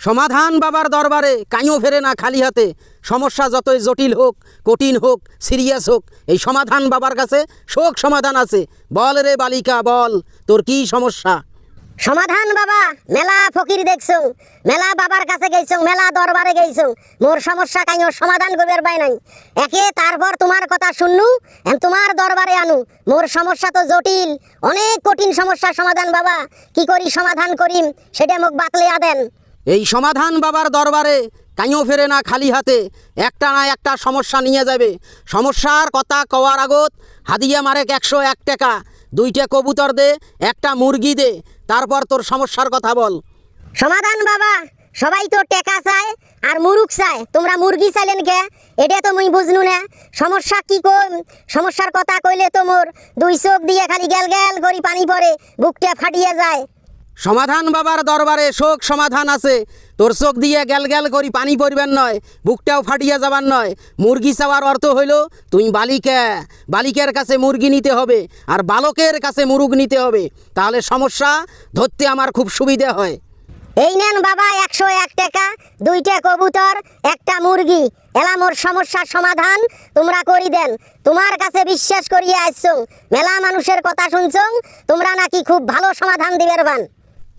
সমাধান বাবার দরবারে, কাইও ফেরে না খালি হাতে। সমস্যা যতই জটিল হোক, কঠিন হোক, সিরিয়াস হোক, এই সমাধান বাবার কাছে শোক সমাধান আছে। বল রে বালিকা, বল, তোর কি সমস্যা? সমাধান বাবা, মেলা ফকির দেখছ, মেলা বাবার কাছে গেছো মেলা দরবারে গেছো মোর সমস্যা কাইও সমাধান করবার পাই নাই। একে তারপর তোমার কথা শুনলু তোমার দরবারে আনু। মোর সমস্যা তো জটিল, অনেক কঠিন সমস্যা সমাধান বাবা। কি করি সমাধান করিম, সেটা মুখ বাতলিয়া দেন। এই সমাধান বাবার দরবারে কাইও ফেরে না খালি হাতে। একটা না একটা সমস্যা নিয়ে যাবে। সমস্যার কথা কওয়ার আগত হাদিয়া মারেক একশো এক টাকা, দুইটা কবুতর দে, একটা মুরগি দে, তারপর তোর সমস্যার কথা বল। সমাধান বাবা, সবাই তো টেকা চায় আর মুরুখ চায়। তোমরা মুরগি চাইলেন কে এটা তো মুই বুঝনু না। সমস্যা কি কম সমস্যার কথা কইলে তো মোর দুই চোখ দিয়ে খালি গেল গেল করি পানি পড়ে, বুকটা ফাটিয়ে যায়। সমাধান বাবার দরবারে, শোক সমাধান আছে। তোর চোখ দিয়ে গেল গেল করি পানি পড়বেন নয়, বুকটাও ফাটিয়া যাবার নয়। মুরগি চাওয়ার অর্থ হইল, তুই বালিকা, বালিকের কাছে মুরগি নিতে হবে আর বালকের কাছে মুরুগ নিতে হবে। তাহলে সমস্যা ধরতে আমার খুব সুবিধা হয়। এই নেন বাবা, একশো এক টাকা, দুইটা কবুতর, একটা মুরগি। এলা মোর সমস্যার সমাধান, তোমরা করি দেন। তোমার কাছে বিশ্বাস করিয়ে আসছো মেলা মানুষের কথা শুনছো, তোমরা নাকি খুব ভালো সমাধান দিবের বান।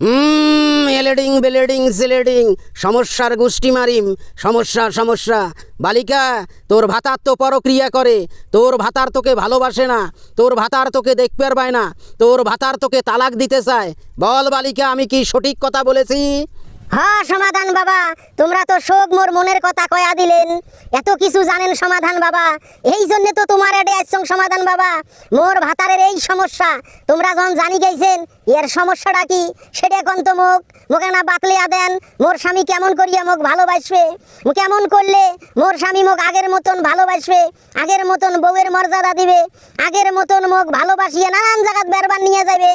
এলেডিং বেলেডিং, সেলেডিং, সমস্যার গোষ্ঠী মারিম, সমস্যা সমস্যা। বালিকা, তোর ভাতার তো পরক্রিয়া করে, তোর ভাতার তোকে ভালোবাসে না, তোর ভাতার তোকে দেখতে পারবায় না, তোর ভাতার তোকে তালাক দিতে চায়। বল বালিকা, আমি কি সঠিক কথা বলেছি? হ্যাঁ সমাধান বাবা। তোমরা তো শোক মোর মনের কথা কয়া দিলেন। এত কিছু জানেন সমাধান বাবা। এই জন্য তো তোমার এডে সমাধান বাবা। মোর ভাতারের এই সমস্যা, তোমরা যখন জানি গেছেন এর সমস্যাটা কি? সেটা কোন তো মুখ মুখে না বাতলিয়া দেন। মোর স্বামী কেমন করিয়া মুখ ভালোবাসবে? কেমন করলে মোর স্বামী মুখ আগের মতন ভালোবাসবে? আগের মতন বউয়ের মর্যাদা দিবে? আগের মতন মুখ ভালোবাসিয়ে নানান জায়গাত বেরবার নিয়ে যাবে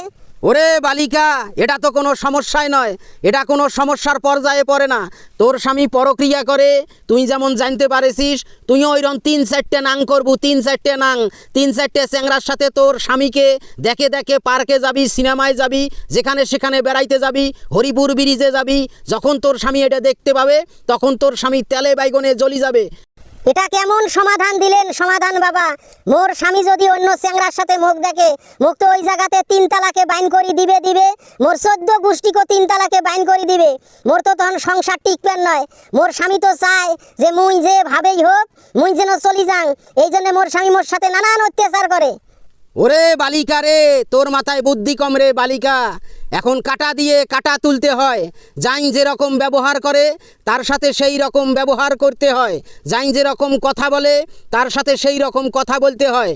ওরে বালিকা, এটা তো কোনো সমস্যাই নয়। এটা কোনো সমস্যার পর্যায়ে পড়ে না। তোর স্বামী পরক্রিয়া করে, তুই যেমন জানতে পারেছিস, তুইও ওইরকম তিন চারটে নাং করবু, তিন চারটে নাং। তিন চারটে চ্যাংরার সাথে তোর স্বামীকে দেখে দেখে পার্কে যাবি, সিনেমায় যাবি, যেখানে সেখানে বেড়াইতে যাবি, হরিপুর ব্রিজে যাবি। যখন তোর স্বামী এটা দেখতে পাবে, তখন তোর স্বামী তেলে বাইগনে জ্বলি যাবে। এটা কেমন সমাধান দিলেন? সমাধান বাবা। মোর স্বামী যদি অন্য চ্যাংরার সাথে মুখ দেখে, মুখ তো ওই জায়গাতে তিন তালাকে বাইন করি দিবে দিবে। মোর চোদ্দ গোষ্ঠীকে তিন তালাকে বাইন করি দিবে। মোর তো তখন সংসার টিকবেন নয়। মোর স্বামী তো চায় যে মুই যে ভাবেই হোক, মুই যেন চলি যাং। এই জন্য মোর স্বামী মোর সাথে নানান অত্যাচার করে। ওরে বালিকা রে তোর মাথায় বুদ্ধি কম রে বালিকা। এখন কাটা দিয়ে কাটা তুলতে হয়। যাইন যেরকম ব্যবহার করে তার সাথে সেই রকম ব্যবহার করতে হয়। যাইন যেরকম কথা বলে তার সাথে সেই রকম কথা বলতে হয়।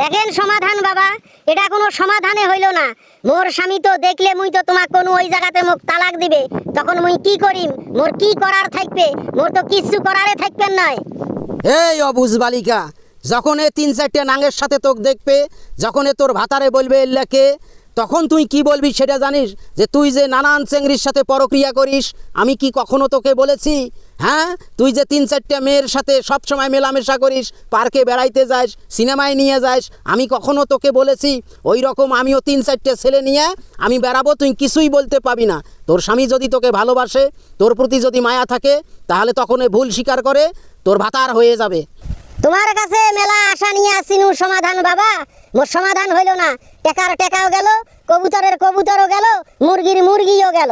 দেখেন সমাধান বাবা এটা কোনো সমাধানে হইল না। মোর স্বামী তো দেখলে মুই তো তোমাক কোনো ওই জায়গাতে মুখ তালাক দিবে। তখন মুই কি করিম? মোর কি করার থাকবে? মোর তো কিচ্ছু করারে থাকবেন নয় এই অবুজ বালিকা যখন এ তিন চারটে নাঙের সাথে তোকে দেখবে, যখন এ তোর ভাতারে বলবে এল্লাকে, তখন তুই কি বলবি সেটা জানিস? যে তুই যে নানান চেংড়ির সাথে পরক্রিয়া করিস, আমি কি কখনো তোকে বলেছি? হ্যাঁ? তুই যে তিন চারটে মেয়ের সাথে সব সময় মেলামেশা করিস, পার্কে বেড়াইতে যাস, সিনেমায় নিয়ে যাস, আমি কখনো তোকে বলেছি ওই রকম আমিও তিন চারটে ছেলে নিয়ে আমি বেড়াবো, তুই কিছুই বলতে পাবি না। তোর স্বামী যদি তোকে ভালোবাসে, তোর প্রতি যদি মায়া থাকে, তাহলে তখন এ ভুল স্বীকার করে, তোর ভাতার হয়ে যাবে। তোমার কাছে মেলা আশা নিয়ে আসিনু সমাধান বাবা। মোর সমাধান হইল না। টেকার টেকাও গেল, কবুতরের কবুতরও গেল, মুরগির মুরগিও গেল।